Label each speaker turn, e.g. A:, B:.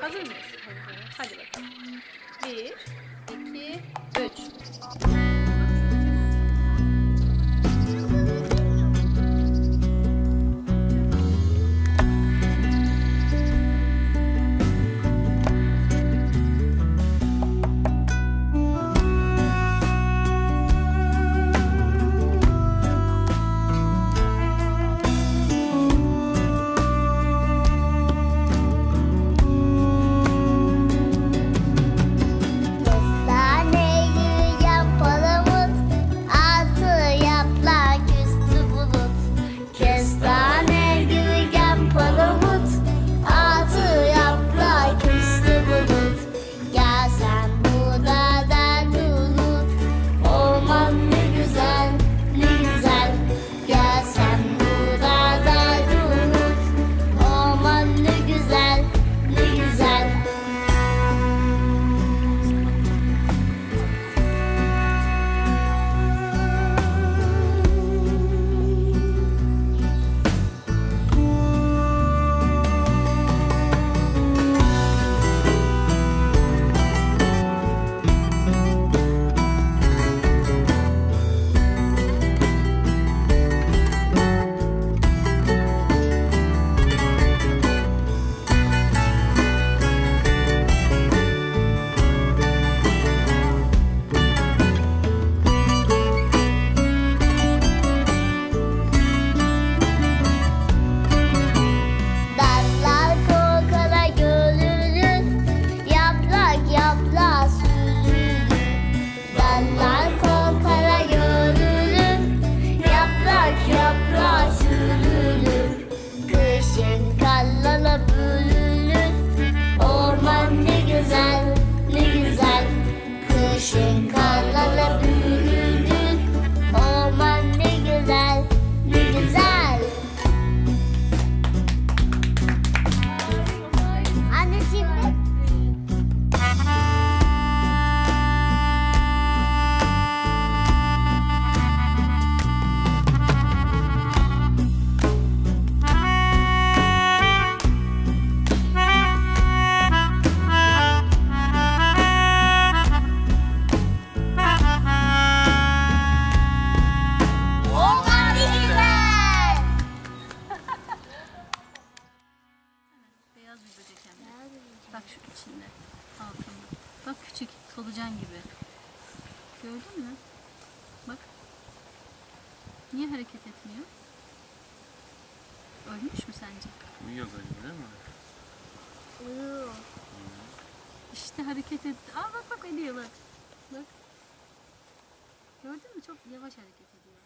A: Hazır mıyız? Hadi bakalım. Bir, içinde. Altında. Bak küçük solucan gibi. Gördün mü? Bak. Niye hareket etmiyor? Ölmüş mü sence?
B: Uyuyor galiba değil mi?
C: Uyuyor.
A: İşte hareket etti. Aa bak bak ediyor bak. Bak. Gördün mü? Çok yavaş hareket ediyor.